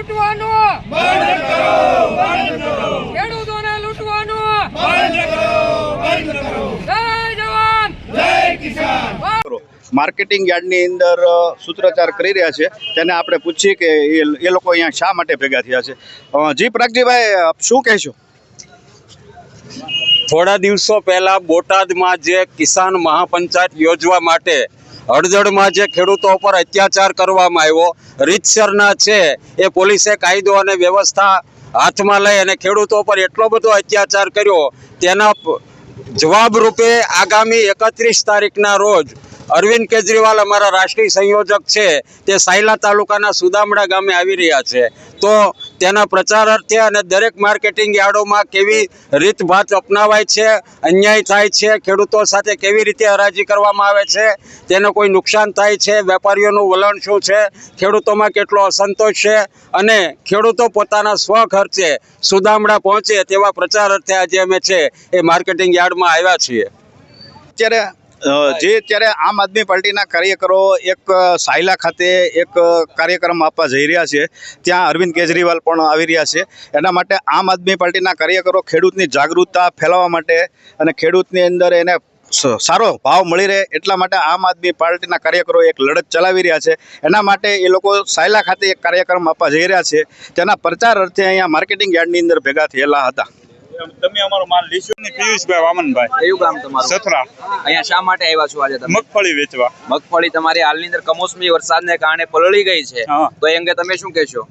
લૂંટવાનું. બંધ કરો બંધ કરો ખેડૂતોને લૂંટવાનું. બંધ કરો બંધ કરો જય જવાન. જય કિસાન માર્કેટિંગ યાર્ડની અંદર અ, સૂત્રોચ્ચાર કરી રહ્યા છે. તેને આપણે પૂછીએ કે એ એ લોકો અહીંયા શા માટે ભેગા થયા છે. જી પ્રાગજીભાઈ આપ શું કહેશો? થોડા દિવસો પહેલા બોટાદમાં જે કિસાન મહાપંચાયત યોજવા માટે હળદળમાં જે ખેડૂતો પર અત્યાચાર કરવામાં આવ્યો, રીતસરના છે એ પોલીસે કાયદો અને વ્યવસ્થા હાથમાં લઈ અને ખેડૂતો પર એટલો બધો અત્યાચાર કર્યો, તેના જવાબ રૂપે આગામી એકત્રીસ તારીખના રોજ અરવિંદ કેજરીવાલ અમારા રાષ્ટ્રીય સંયોજક છે, તે સાયલા તાલુકાના સુદામડા ગામે આવી રહ્યા છે. તો તેના પ્રચાર અર્થે અને દરેક માર્કેટિંગ યાર્ડોમાં કેવી રીતભાત અપનાવાય છે, અન્યાય થાય છે, ખેડૂતો સાથે કેવી રીતે હરાજી કરવામાં આવે છે, તેને કોઈ નુકસાન થાય છે, વેપારીઓનું વલણ શું છે, ખેડૂતોમાં કેટલો અસંતોષ છે અને ખેડૂતો પોતાના સ્વખર્ચે સુદામડા પહોંચે તેવા પ્રચાર અર્થે આજે અમે છે એ માર્કેટિંગ યાર્ડમાં આવ્યા છીએ. અત્યારે જે અત્યારે આમ આદમી પાર્ટીના કાર્યકરો એક સાયલા ખાતે એક કાર્યક્રમ આપવા જઈ રહ્યા છે. ત્યાં અરવિંદ કેજરીવાલ પણ આવી રહ્યા છે. એના માટે આમ આદમી પાર્ટીના કાર્યકરો ખેડૂતની જાગૃતતા ફેલાવવા માટે અને ખેડૂતની અંદર એને સ- સારો ભાવ મળી રહે એટલા માટે આમ આદમી પાર્ટીના કાર્યકરો એક લડત ચલાવી રહ્યા છે. એના માટે એ લોકો સાયલા ખાતે એક કાર્યક્રમ આપવા જઈ રહ્યા છે. તેના પ્રચાર અર્થે અહીંયા માર્કેટિંગ યાર્ડની અંદર ભેગા થયેલા હતા. તમે અમારો માલ લેશો ને પિયુષભાઈ વામનભાઈ. કયું ગામ તમારું? સથરા. અહીંયા શા માટે આવ્યા છો આજે તમે? મગફળી વેચવા. મગફળી તમારી હાલની અંદર કમોસમી વરસાદને કારણે પલળી ગઈ છે. તો એ અંગે તમે શું કહેશો?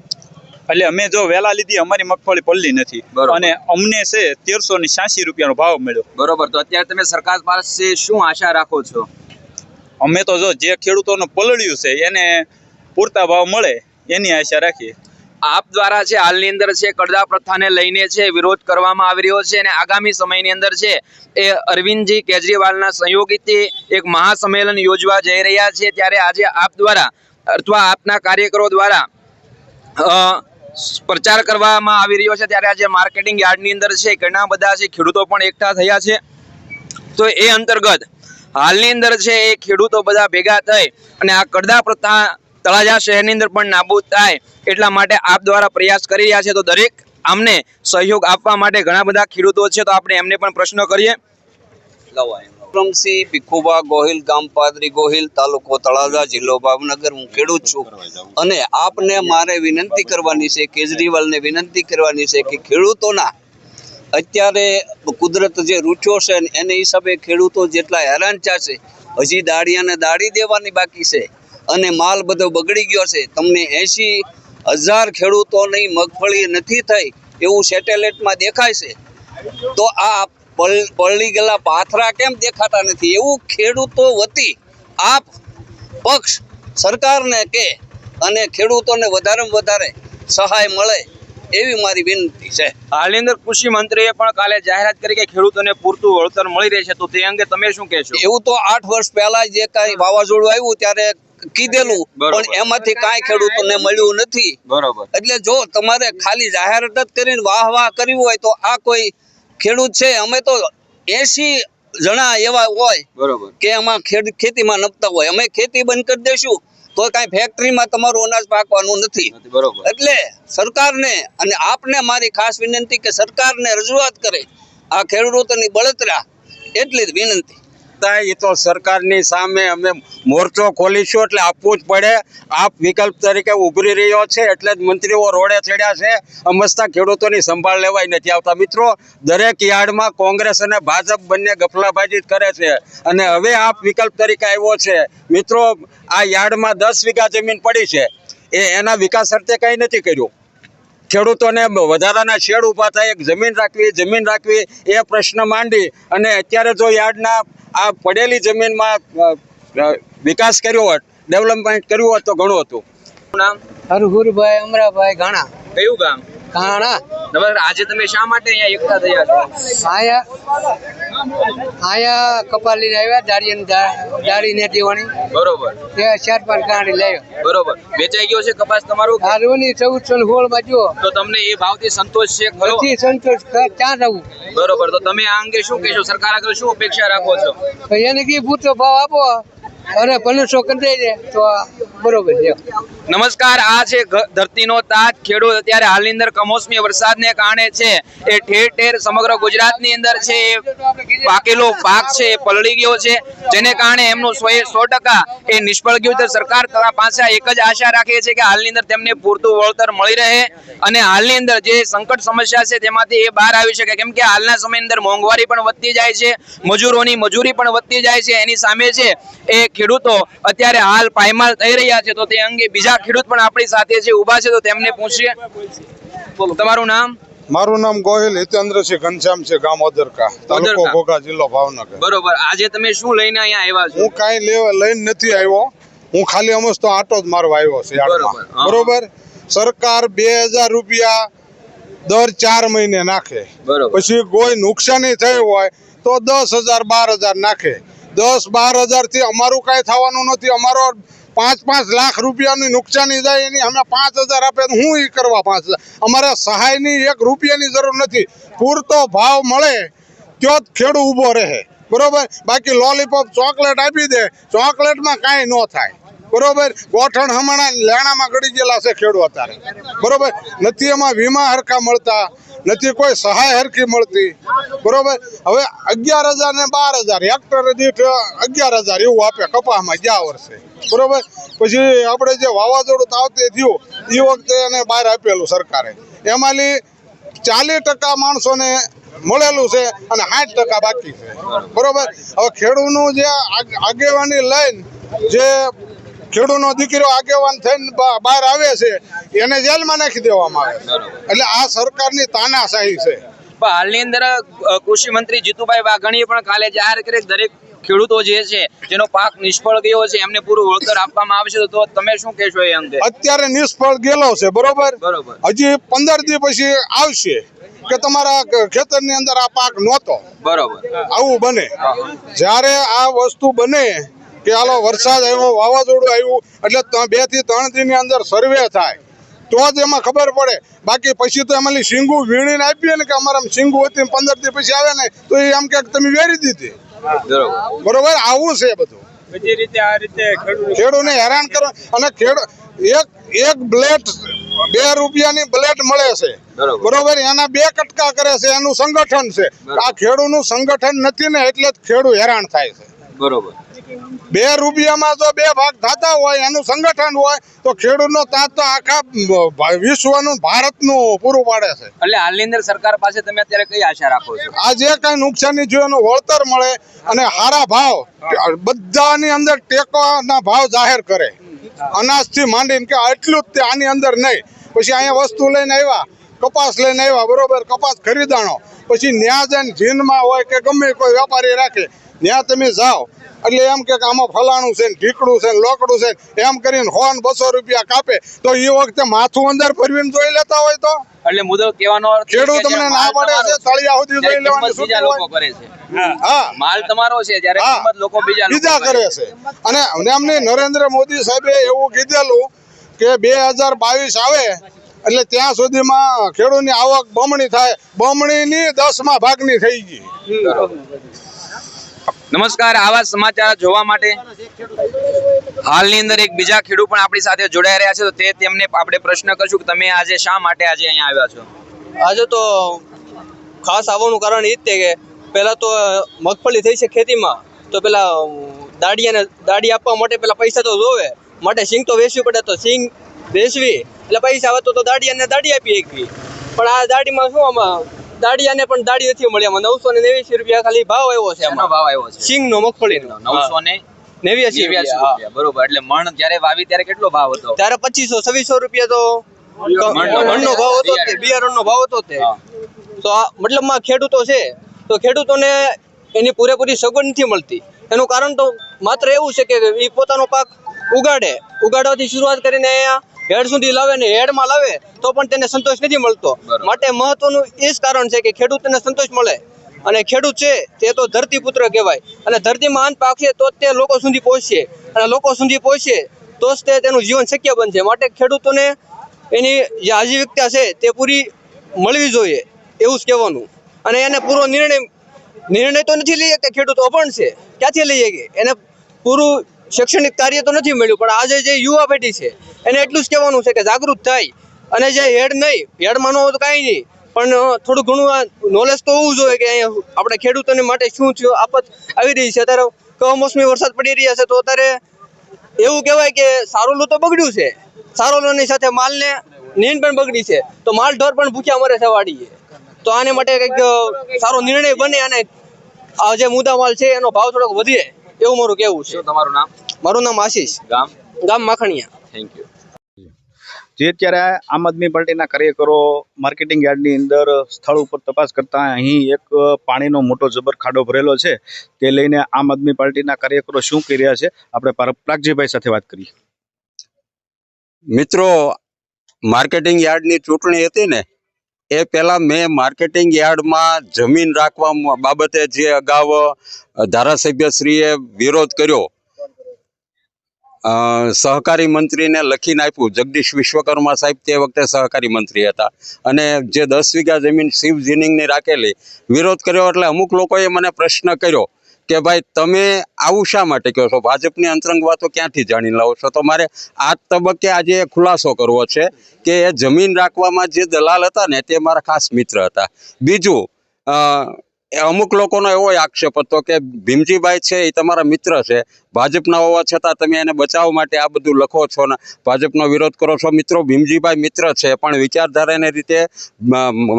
એટલે અમે જો વેલા લીધી અમારી મગફળી પલ્લી નથી. અને અમને છે તેરસો ને છ્યાસી રૂપિયાનો ભાવ મળ્યો. બરોબર. તો અત્યારે તમે સરકાર પાસે શું આશા રાખો છો? અમે તો જો જે ખેડૂતોનું પલળ્યું છે એને પૂરતા ભાવ મળે એની આશા રાખીએ. આપ દ્વારા છે હાલની અંદર છે કડદા પ્રથાને લઈને છે વિરોધ કરવામાં આવી રહ્યો છે અને આગામી સમયની અંદર છે, એ અરવિંદજી કેજરીવાલના સહયોગીથી એક મહાસંમેલન યોજવા જઈ રહ્યા છે. ત્યારે આજે આપ દ્વારા અથવા આપના કાર્યકરો દ્વારા પ્રચાર કરવામાં આવી રહ્યો છે. ત્યારે આજે માર્કેટિંગ યાર્ડની અંદર છે, ઘણા બધા છે ખેડૂતો પણ એકઠા થયા છે. તો એ અંતર્ગત હાલની અંદર છે, એ ખેડૂતો બધા ભેગા થઈ અને આ કડદા પ્રથા તળાજા શહેરની અંદર પણ નાબૂદ થાય એટલા માટે આપ દ્વારા પ્રયાસ કરી રહ્યા છે. તો દરેક આમને સહયોગ આપવા માટે ઘણા બધા ખેડૂતો છે. તો આપણે એમને પણ પ્રશ્ન કરીએ. વિક્રમસિંહ ભીખુભા ગોહિલ, ગામ પાદરી ગોહિલ, તાલુકો તળાજા, જિલ્લો ભાવનગર. હું ખેડૂત છું. અને આપને મારે વિનંતી કરવાની છે, કેજરીવાલને વિનંતી કરવાની છે કે ખેડૂતોના અત્યારે કુદરત જે રૂઠ્યો છે એને હિસાબે ખેડૂતો જેટલા હેરાન છે, હજી દાળિયાને દાળી દેવાની બાકી છે. અને માલ બધો બગડી ગયો છે. તમને એસી હજાર ખેડૂતોની મગફળી નથી થઈ એવું સેટેલાઇટમાં દેખાય છે. તો આ પલ- પલળી ગયેલા પાથરા કેમ દેખાતા નથી? એવું ખેડૂતો વતી આપ પક્ષ સરકારને કે અને ખેડૂતોને વધારેમાં વધારે સહાય મળે એવી મારી વિનંતી છે. હાલની અંદર કૃષિ મંત્રીએ પણ કાલે જાહેરાત કરી કે ખેડૂતોને પૂરતું વળતર મળી રહેશે. તો તે અંગે તમે શું કહેશો? એવું તો આઠ વર્ષ પહેલા જે કાંઈ વાવાઝોડું આવ્યું ત્યારે કીધેલું. પણ એમાંથી કાંઈ ખેડૂતોને મળ્યું નથી. બરોબર. એટલે જો તમારે ખાલી જાહેરાત જ કરીને વાહ વાહ કરવી હોય તો આ કોઈ ખેડૂત છે. અમે તો એસી જણા એવા હોય બરોબર. કે એમાં ખેતીમાં નપતા હોય. અમે ખેતી બંધ કરી દેશું તો કાંઈ ફેક્ટરીમાં તમારું અનાજ પાકવાનું નથી. નથી બરોબર. એટલે સરકારને અને આપને મારી ખાસ વિનંતી કે સરકારને રજૂઆત કરે. આ ખેડૂતોની બળતરા એટલી જ વિનંતી. થાય, એ તો સરકારની સામે અમે મોરચો ખોલીશું એટલે આપવું જ પડે. આપ વિકલ્પ તરીકે ઉભરી રહ્યો છે, એટલે જ મંત્રીઓ રોડે ચડ્યા છે. અમસ્તા ખેડૂતોની સંભાળ લેવાય નથી આવતા. મિત્રો, દરેક યાર્ડમાં કોંગ્રેસ અને ભાજપ બંને ગફલાબાજી કરે છે. અને હવે આપ વિકલ્પ તરીકે આવ્યો છે. મિત્રો, આ યાર્ડમાં દસ વીઘા જમીન પડી છે. એ એના વિકાસ અર્થે કંઈ નથી કર્યું. ખેડૂતોને વધારાના શેડ ઊભા થાય એક જમીન રાખવી જમીન રાખવી એ પ્રશ્ન માંડી અને અત્યારે જો યાર્ડના આ પડેલી જમીનમાં વિકાસ કર્યો હોત ડેવલપમેન્ટ કર્યું હોત તો ઘણું હતું. નામ? હરહુરભાઈ અમરાભાઈ ઘણા. કયું ગામ? ઘાણા નમસ્કાર આજે તમે શા માટે અહીંયા એકઠા થયા છો? આયા આયા કપાલ લઈને આવ્યા દાળી દાળી ને દેવાની બરોબર. તે ચાર પાંચ કાણી લાવ્યો. બરોબર. વેચાઈ ગયો છે કપાસ તમારું? હારવાની ચૌદસો ને સોળમાં જુઓ. તો તમને એ ભાવથી સંતોષ છે ખરો? નથી સંતોષ ક્યાં રહું બરોબર. તો તમે આ અંગે શું કહેશો? સરકાર આગળ શું અપેક્ષા રાખો છો? તો એને કી પૂરતો ભાવ આપો. અને પંદરસો કરી દે. તો નમસ્કાર, આ છે ધરતીનો તાત ખેડૂત અત્યારે હાલની અંદર કમોસમી વરસાદને કારણે છે. એ ઠેર ઠેર સમગ્ર ગુજરાતની અંદર છે, એ પાકેલો પાક છે, એ પલળી ગયો છે. જેને કારણે એમનું સો સો ટકા એ નિષ્ફળ ગયું છે. સરકાર પાસે એક જ આશા રાખે છે કે હાલની અંદર તેમને પૂરતું વળતર મળી રહે અને હાલની અંદર જે સંકટ સમસ્યા છે તેમાંથી એ બહાર આવી શકે. કેમ કે હાલના સમય અંદર મોંઘવારી પણ વધતી જાય છે, મજૂરોની મજૂરી પણ વધતી જાય છે. એની સામે છે, એ ખેડૂતો અત્યારે હાલ પાયમાલ થઈ રહ્યા છે તો તે અંગે બીજા ખેડૂત પણ આપણી સાથે છે ઊભા છે તો તેમને પૂછીએ. તમારું નામ? મારું નામ ગોહિલ હિતેન્દ્રસિંહ ઘનશ્યામ છે ગામ ઓદરકા તાલુકો ઘોઘા જિલ્લો ભાવનગર. બરોબર આજે તમે શું લઈને અહીંયા આવ્યા છો? હું કાંઈ લેવા લઈને નથી આવ્યો. હું ખાલી અમસ્તો આટો જ મારવા આવ્યો છે બરોબર, સરકાર બે હજાર રૂપિયા દર ચાર મહિને નાખે. પછી કોઈ નુકસાની થઈ હોય તો દસ હજાર બાર હજાર નાખે. દસ બાર હજારથી અમારું કાંઈ થવાનું નથી અમારો પાંચ પાંચ લાખ રૂપિયાની નુકસાની જાય એની અમે પાંચ હજાર આપે તો હું એ કરવા પાંચ હજાર અમારે સહાયની એક રૂપિયાની જરૂર નથી. પૂરતો ભાવ મળે તો જ ખેડૂત ઊભો રહે. બરોબર? બાકી લોલીપોપ ચોકલેટ આપી દે. ચોકલેટમાં કાંઈ ન થાય. બરોબર? ગોઠણ, હમણાં લેણામાં ગળી ગયેલા છે ખેડૂત અત્યારે. બરોબર? નથી એમાં વીમા હરખા મળતા, નથી કોઈ સહાય હરખી મળતી. બરોબર? હવે અગિયાર હજાર ને બાર હજાર, હેક્ટર દીઠ અગિયાર હજાર એવું આપે, કપાસમાં ગયા વર્ષે. બરોબર? પછી આપણે જે વાવાઝોડું તાવતે થયું એ વખતે એને બહાર આપેલું સરકારે. એમાંની ચાલીસ ટકા માણસોને મળેલું છે અને સાઠ ટકા બાકી છે. બરોબર? હવે ખેડૂતનું જે આગ- આગેવાની લઈને, જે ખેડૂતનો દીકરો આગેવાન થઈને બહાર આવે છે એને જેલમાં નાખી દેવામાં આવે એટલે આ સરકારની તાનાશાહી છે. પણ હાલની અંદર કૃષિ મંત્રી જીતુભાઈ વાઘાણીએ પણ કાલે જાહેર કરી દરેક ખેડૂતો જે છે જેનો પાક નિષ્ફળ ગયો છે એમને પૂરું વળતર આપવામાં આવશે. તો તમે શું કહેશો એ અંગે? અત્યારે નિષ્ફળ ગયેલો છે બરોબર? બરોબર. હજી પંદર દિવસ પછી આવશે કે તમારા ખેતરની અંદર આ પાક નહોતો. બરોબર. આવું બને. જ્યારે આ વસ્તુ બને કે હાલો વરસાદ આવ્યો વાવાઝોડું આવ્યું એટલે બેથી ત્રણ દિનની અંદર સર્વે થાય. તો જ એમાં ખબર પડે. બાકી પછી તો એમાં શીંગુ વીણીને આપીએ ને કે અમારા શીંગુ હતી પંદરથી પછી આવે ને તો એ એમ કે તમે વેરી દીધી. બરોબર? બરોબર આવું છે બધું. ખેડૂને રીતે આ રીતે ખેડૂત ખેડૂતને હેરાન કરો. અને ખેડૂત એક એક બ્લેટ બે રૂપિયાની બ્લેટ મળે છે. બરોબર. બરોબર? એના બે કટકા કરે છે એનું સંગઠન છે. આ ખેડૂનું સંગઠન નથી ને એટલે જ ખેડૂ હેરાન થાય છે. બરોબર. બે રૂપિયામાં જો બે ભાગ થતા હોય એનું સંગઠન હોય તો ખેડૂતનો તાત તો આખા વિશ્વનું ભારતનું પૂરું પાડે છે. એટલે હાલની અંદર સરકાર પાસે તમે અત્યારે કઈ આશા રાખો છો? આ જે કઈ નુકસાની થયું એનું વળતર મળે અને સારા ભાવ બધાની અંદર ટેકોના ભાવ જાહેર કરે. અનાજથી માંડીને કે આટલું જ તે આની અંદર નહીં. પછી અહીંયા વસ્તુ લઈને આવ્યા કપાસ લઈને આવ્યા બરોબર કપાસ ખરીદાણો. પછી ન્યા જઈને જીનમાં હોય કે ગમે કોઈ વેપારી રાખે ત્યાં તમે જાઓ. એટલે એમ કે આમાં ફલાણું છે ને ઢીકડું છે ને લોકડું છે એમ કરીને સો ને બસો રૂપિયા કાપે. તો એ વખતે માથું અંદર ફરવીને જોઈ લેતા હોય તો? એટલે મુદ્દો કહેવાનો ખેડૂત તમને ના પડે છે તળિયા સુધી જોઈ લેવાની બીજા લોકો કરે છે. હા. માલ તમારો છે જ્યારે. કિંમત લોકો બીજા બીજા કરે છે. અને અને નરેન્દ્ર મોદી સાહેબે એવું કીધેલું કે બે હજાર બાવીસ આવે એટલે ત્યાં સુધીમાં ખેડૂતની આવક બમણી થાય. બમણીની દસમાં ભાગની થઈ ગઈ. નમસ્કાર, આવા સમાચાર જોવા માટે હાલની અંદર એક બીજા ખેડૂત પણ આપણી સાથે જોડાઈ રહ્યા છે. તો તે તેમને આપણે પ્રશ્ન કરશું કે તમે આજે શા માટે આજે અહીંયા આવ્યા છો? આજે તો ખાસ આવવાનું કારણ એ જ તે કે પહેલાં તો મગફળી થઈ છે ખેતીમાં. તો પેલા દાડિયાને, દાડી આપવા માટે પેલા પૈસા તો જોવે. માટે સિંગ તો વેચવી પડે તો સિંગ વેચવી. એટલે પૈસા આવે તો દાડિયાને દાડી આપી એકવી પણ આ દાડીમાં શું આમાં દાડિયાને પણ દાડી નથી મળ્યા નવસો ને નેવ્યાસી રૂપિયા ખાલી ભાવ આવ્યો છે ભાવ આવ્યો છે. સિંગનો મગફળીનો. નવસો ને નેવ્યાસી રૂપિયા બરોબર. એટલે મણ જયારે વાવી ત્યારે કેટલો ભાવ હતો? ત્યારે પચીસો છવ્વીસો રૂપિયા તો મણનો મણનો ભાવ હતો તે બિયારણનો. ભાવ હતો તે. તો આ મતલબમાં ખેડૂતો છે. તો ખેડૂતોને એની પૂરેપૂરી સગવડ નથી મળતી. એનું કારણ તો માત્ર એવું છે કે એ પોતાનો પાક ઉગાડે. ઉગાડવાથી શરૂઆત કરીને અહીંયા હેડ સુધી લાવે ને હેડમાં લાવે તો પણ તેને સંતોષ નથી મળતો. માટે મહત્વનું એ જ કારણ છે કે ખેડૂતને સંતોષ મળે. અને ખેડૂત છે તે તો ધરતીપુત્ર કહેવાય. અને ધરતીમાં અન્ન પાકશે તો તે લોકો સુધી પહોંચશે. અને લોકો સુધી પહોંચશે તો જ તે તેનું જીવન શક્ય બનશે. માટે ખેડૂતોને એની જે આજીવિકતા છે તે પૂરી મળવી જોઈએ એવું જ કહેવાનું. અને એને પૂરો નિર્ણય નિર્ણય તો નથી લઈ શકતા ખેડૂતો પણ છે. ક્યાંથી લઈ શકે એને પૂરું શૈક્ષણિક કાર્ય તો નથી મળ્યું, પણ આજે જે યુવા પેઢી છે, એને એટલું જ કહેવાનું છે કે જાગૃત થાય. અને જે હેડ નહીં હેડમાં ન તો કાંઈ નહીં, પણ થોડું ઘણું નોલેજ તો હોવું જોઈએ કે અહીંયા આપણે ખેડૂતોને માટે શું થયું, આફત આવી રહી છે. અત્યારે કમોસમી વરસાદ પડી રહ્યા છે, તો અત્યારે એવું કહેવાય કે સારોલું તો બગડ્યું છે. સારોલોની સાથે માલને નીંદ પણ બગડી છે. તો માલ ઢોર પણ ભૂખ્યા મરે છે વાડીએ. તો આને માટે કંઈક સારો નિર્ણય બને અને આ જે મુદ્દા માલ છે, એનો ભાવ થોડોક વધે. એવું મારું કેવું છે? તમારું નામ? મારું નામ આશીષ. ગામ? ગામ માખણિયા. થેન્ક યુ જે અત્યારે આમ આદમી પાર્ટીના કાર્યકરો માર્કેટિંગ યાર્ડની અંદર સ્થળ ઉપર તપાસ કરતા અહીં એક પાણીનો મોટો જબર ખાડો ભરેલો છે. તે લઈને આમ આદમી પાર્ટીના કાર્યકરો શું કરી રહ્યા છે? આપણે પર- પ્રાગજીભાઈ સાથે વાત કરીએ. મિત્રો માર્કેટિંગ યાર્ડની ચૂંટણી હતી ને એ પહેલાં મેં માર્કેટિંગ યાર્ડમાં જમીન રાખવા બાબતે જે અગાઉ ધારાસભ્યશ્રીએ વિરોધ કર્યો. સહકારી મંત્રીને લખીને આપ્યું. જગદીશ વિશ્વકર્મા સાહેબ તે વખતે સહકારી મંત્રી હતા. અને જે દસ વીઘા જમીન શિવ જીનિંગની રાખેલી, વિરોધ કર્યો એટલે અમુક લોકોએ મને પ્રશ્ન કર્યો. કે ભાઈ તમે આવું શા માટે કહો છો? ભાજપની અંતરંગ વાતો ક્યાંથી જાણી લાવો છો? તો મારે આ તબક્કે આજે ખુલાસો કરવો છે કે એ જમીન રાખવામાં જે દલાલ હતા ને તે મારા ખાસ મિત્ર હતા. બીજું અમુક લોકોનો એવો આક્ષેપ હતો કે ભીમજીભાઈ છે, એ તમારા મિત્ર છે. ભાજપના હોવા છતાં તમે એને બચાવવા માટે આ બધું લખો છો ને ભાજપનો વિરોધ કરો છો. મિત્રો, ભીમજીભાઈ મિત્ર છે, પણ વિચારધારાને રીતે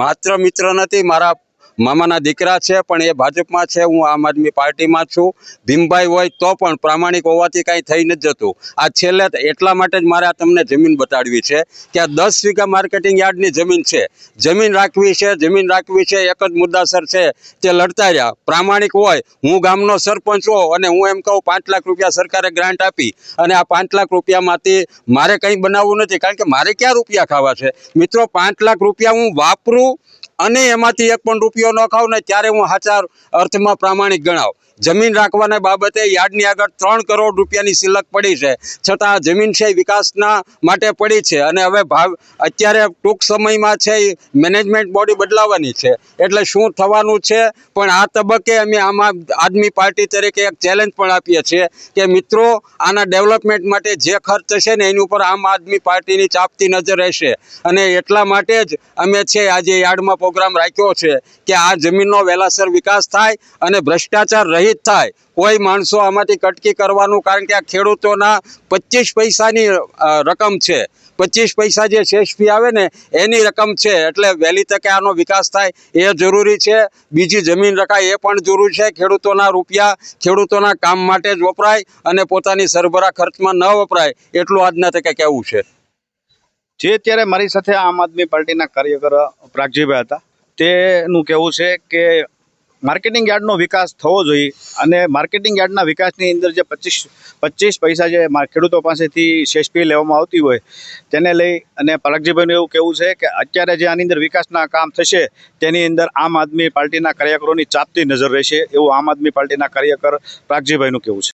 માત્ર મિત્ર નથી, મારા મામાના દીકરા છે, પણ એ ભાજપમાં છે, હું આમ આદમી પાર્ટીમાં છું. ભીમભાઈ હોય તો પણ પ્રામાણિક હોવાથી કાંઈ થઈ નથી જતું. આ છેલ્લે એટલા માટે જ મારે આ તમને જમીન બતાડવી છે કે આ દસ વીઘા માર્કેટિંગ યાર્ડની જમીન છે. જમીન રાખવી છે, જમીન રાખવી છે, એક જ મુદ્દાસર છે. તે લડતા રહ્યા. પ્રામાણિક હોય. હું ગામનો સરપંચ હો અને હું એમ કહું, પાંચ લાખ રૂપિયા સરકારે ગ્રાન્ટ આપી અને આ પાંચ લાખ રૂપિયામાંથી મારે કંઈ બનાવવું નથી. કારણ કે મારે ક્યાં રૂપિયા ખાવા છે? મિત્રો, પાંચ લાખ રૂપિયા હું વાપરું અને એમાંથી એક પણ રૂપિયો ન ખાઉં ને ત્યારે હું સાચા અર્થમાં પ્રામાણિક ગણાવ. જમીન રાખવાના બાબતે યાર્ડની આગળ ત્રણ કરોડ રૂપિયાની સિલક પડી છે. છતાં આ જમીન છે વિકાસના માટે પડી છે અને હવે ભાવ અત્યારે ટૂંક સમયમાં છે મેનેજમેન્ટ બોડી બદલાવાની છે. એટલે શું થવાનું છે? પણ આ તબક્કે અમે આમ આદમી પાર્ટી તરીકે એક ચેલેન્જ પણ આપીએ છીએ કે મિત્રો, આના ડેવલપમેન્ટ માટે જે ખર્ચ છે ને એની ઉપર આમ આદમી પાર્ટીની ચાપતી નજર રહેશે. અને એટલા માટે જ અમે છે આજે યાર્ડમાં પ્રોગ્રામ રાખ્યો છે કે આ જમીનનો વહેલાસર વિકાસ થાય અને ભ્રષ્ટાચાર રહિત થાય. કોઈ માણસો આમાંથી કટકી કરવાનું, કારણ કે આ ખેડૂતોના પચીસ પૈસાની રકમ છે. પચીસ પૈસા જે શેષ ફી આવે ને, એની રકમ છે. એટલે વહેલી તકે આનો વિકાસ થાય, એ જરૂરી છે. બીજી જમીન રખાય, એ પણ જરૂરી છે. ખેડૂતોના રૂપિયા, ખેડૂતોના કામ માટે જ વપરાય અને પોતાની સરભરા ખર્ચમાં ન વપરાય. એટલું આજના તકે કહેવું છે. જે અત્યારે મારી સાથે આમ આદમી પાર્ટીના કાર્યકર પ્રાગજીભાઈ હતા, તેનું કહેવું છે કે માર્કેટિંગ યાર્ડનો વિકાસ થવો જોઈએ અને માર્કેટિંગ યાર્ડના વિકાસની અંદર જે પચીસ પચીસ પૈસા જે ખેડૂતો પાસેથી શેષપી લેવામાં આવતી હોય તેને લઈ અને પરાગજીભાઈનું એવું કહેવું છે કે અત્યારે જે આની અંદર વિકાસના કામ થશે તેની અંદર આમ આદમી પાર્ટીના કાર્યકરોની ચાપતી નજર રહેશે એવું આમ આદમી પાર્ટીના કાર્યકર પ્રાગજીભાઈનું કહેવું છે.